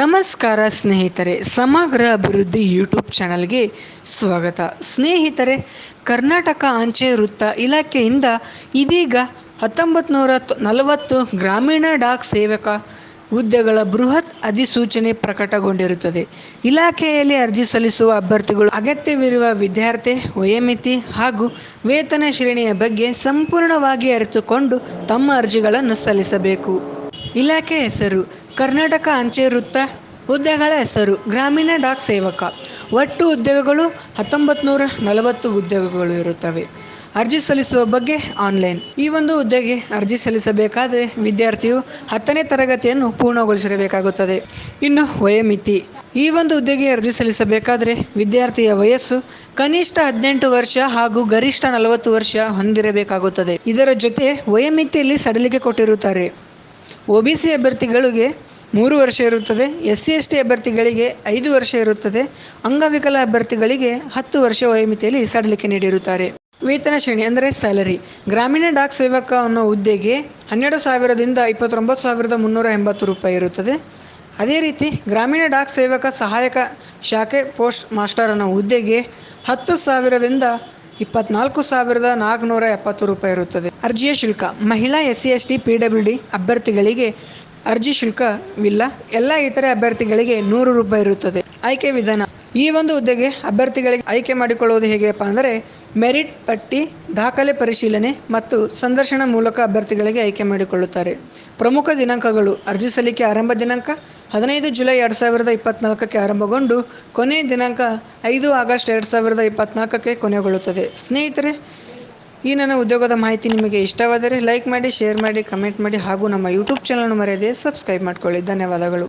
ನಮಸ್ಕಾರ ಸ್ನೇಹಿತರೆ, ಸಮಗ್ರ ಅಭಿವೃದ್ಧಿ ಯೂಟ್ಯೂಬ್ ಚಾನಲ್ಗೆ ಸ್ವಾಗತ. ಸ್ನೇಹಿತರೆ, ಕರ್ನಾಟಕ ಅಂಚೆ ವೃತ್ತ ಇಲಾಖೆಯಿಂದ ಇದೀಗ ಹತ್ತೊಂಬತ್ತು ನೂರ ನಲವತ್ತು ಗ್ರಾಮೀಣ ಡಾಕ್ ಸೇವಕ ಹುದ್ದೆಗಳ ಬೃಹತ್ ಅಧಿಸೂಚನೆ ಪ್ರಕಟಗೊಂಡಿರುತ್ತದೆ. ಇಲಾಖೆಯಲ್ಲಿ ಅರ್ಜಿ ಸಲ್ಲಿಸುವ ಅಭ್ಯರ್ಥಿಗಳು ಅಗತ್ಯವಿರುವ ವಿದ್ಯಾರ್ಥಿ, ವಯೋಮಿತಿ ಹಾಗೂ ವೇತನ ಶ್ರೇಣಿಯ ಬಗ್ಗೆ ಸಂಪೂರ್ಣವಾಗಿ ಅರಿತುಕೊಂಡು ತಮ್ಮ ಅರ್ಜಿಗಳನ್ನು ಸಲ್ಲಿಸಬೇಕು. ಇಲಾಖೆ ಹೆಸರು, ಕರ್ನಾಟಕ ಅಂಚೆ ವೃತ್ತ, ಹುದ್ದೆಗಳ ಹೆಸರು, ಗ್ರಾಮೀಣ ಡಾಕ್ ಸೇವಕ. ಒಟ್ಟು ಉದ್ಯೋಗಗಳು ಹತ್ತೊಂಬತ್ತು ನೂರ ನಲವತ್ತು ಉದ್ಯೋಗಗಳು ಇರುತ್ತವೆ. ಅರ್ಜಿ ಸಲ್ಲಿಸುವ ಬಗ್ಗೆ ಆನ್ಲೈನ್. ಈ ಒಂದು ಹುದ್ದೆಗೆ ಅರ್ಜಿ ಸಲ್ಲಿಸಬೇಕಾದರೆ ವಿದ್ಯಾರ್ಥಿಯು ಹತ್ತನೇ ತರಗತಿಯನ್ನು ಪೂರ್ಣಗೊಳಿಸಿರಬೇಕಾಗುತ್ತದೆ. ಇನ್ನು ವಯೋಮಿತಿ. ಈ ಒಂದು ಹುದ್ದೆಗೆ ಅರ್ಜಿ ಸಲ್ಲಿಸಬೇಕಾದರೆ ವಿದ್ಯಾರ್ಥಿಯ ವಯಸ್ಸು ಕನಿಷ್ಠ ಹದಿನೆಂಟು ವರ್ಷ ಹಾಗೂ ಗರಿಷ್ಠ ನಲವತ್ತು ವರ್ಷ ಹೊಂದಿರಬೇಕಾಗುತ್ತದೆ. ಇದರ ಜೊತೆ ವಯೋಮಿತಿಯಲ್ಲಿ ಸಡಿಲಿಕೆ ಕೊಟ್ಟಿರುತ್ತಾರೆ. ಒ ಬಿ ಸಿ ಅಭ್ಯರ್ಥಿಗಳಿಗೆ ಮೂರು ವರ್ಷ ಇರುತ್ತದೆ, ಎಸ್ ಸಿ ಎಸ್ ಟಿ ಅಭ್ಯರ್ಥಿಗಳಿಗೆ ಐದು ವರ್ಷ ಇರುತ್ತದೆ, ಅಂಗವಿಕಲ ಅಭ್ಯರ್ಥಿಗಳಿಗೆ ಹತ್ತು ವರ್ಷ ವಯೋಮಿತಿಯಲ್ಲಿ ಸಡಿಲಿಕೆ ನೀಡಿರುತ್ತಾರೆ. ವೇತನ ಶ್ರೇಣಿ ಅಂದರೆ ಸ್ಯಾಲರಿ. ಗ್ರಾಮೀಣ ಡಾಕ್ ಸೇವಕ ಅನ್ನೋ ಹುದ್ದೆಗೆ ಹನ್ನೆರಡು ಸಾವಿರದಿಂದ ಇಪ್ಪತ್ತೊಂಬತ್ತು ಸಾವಿರದ ಮುನ್ನೂರ ಎಂಬತ್ತು ರೂಪಾಯಿ ಇರುತ್ತದೆ. ಅದೇ ರೀತಿ ಗ್ರಾಮೀಣ ಡಾಕ್ ಸೇವಕ ಸಹಾಯಕ ಶಾಖೆ ಪೋಸ್ಟ್ ಮಾಸ್ಟರ್ ಅನ್ನೋ ಹುದ್ದೆಗೆ ಹತ್ತು ಸಾವಿರದಿಂದ ಇಪ್ಪತ್ನಾಲ್ಕು ಸಾವಿರದ ನಾಲ್ಕುನೂರ ಎಪ್ಪತ್ತು ರೂಪಾಯಿ ಇರುತ್ತದೆ. ಅರ್ಜಿಯ ಶುಲ್ಕ. ಮಹಿಳಾ S C S T P W D ಅಭ್ಯರ್ಥಿಗಳಿಗೆ ಅರ್ಜಿ ಶುಲ್ಕವಿಲ್ಲ. ಎಲ್ಲ ಇತರೆ ಅಭ್ಯರ್ಥಿಗಳಿಗೆ ನೂರು ರೂಪಾಯಿ ಇರುತ್ತದೆ. ಆಯ್ಕೆ ವಿಧಾನ. ಈ ಒಂದು ಹುದ್ದೆಗೆ ಅಭ್ಯರ್ಥಿಗಳಿಗೆ ಆಯ್ಕೆ ಮಾಡಿಕೊಳ್ಳುವುದು ಹೇಗೆಪ್ಪ ಅಂದರೆ ಮೆರಿಟ್ ಪಟ್ಟಿ, ದಾಖಲೆ ಪರಿಶೀಲನೆ ಮತ್ತು ಸಂದರ್ಶನ ಮೂಲಕ ಅಭ್ಯರ್ಥಿಗಳಿಗೆ ಆಯ್ಕೆ ಮಾಡಿಕೊಳ್ಳುತ್ತಾರೆ. ಪ್ರಮುಖ ದಿನಾಂಕಗಳು ಅರ್ಜಿ ಸಲ್ಲಿಕೆ ಆರಂಭ ದಿನಾಂಕ ಹದಿನೈದು ಜುಲೈ ಎರಡು ಸಾವಿರದ ಇಪ್ಪತ್ನಾಲ್ಕಕ್ಕೆ ಆರಂಭಗೊಂಡು ಕೊನೆಯ ದಿನಾಂಕ ಐದು ಆಗಸ್ಟ್ ಎರಡು ಸಾವಿರದ ಇಪ್ಪತ್ನಾಲ್ಕಕ್ಕೆ ಕೊನೆಗೊಳ್ಳುತ್ತದೆ. ಸ್ನೇಹಿತರೆ, ಈ ನನ್ನ ಉದ್ಯೋಗದ ಮಾಹಿತಿ ನಿಮಗೆ ಇಷ್ಟವಾದರೆ ಲೈಕ್ ಮಾಡಿ, ಶೇರ್ ಮಾಡಿ, ಕಮೆಂಟ್ ಮಾಡಿ ಹಾಗೂ ನಮ್ಮ ಯೂಟ್ಯೂಬ್ ಚಾನಲ್ನ ಮರೆಯದೆ ಸಬ್ಸ್ಕ್ರೈಬ್ ಮಾಡಿಕೊಳ್ಳಿ. ಧನ್ಯವಾದಗಳು.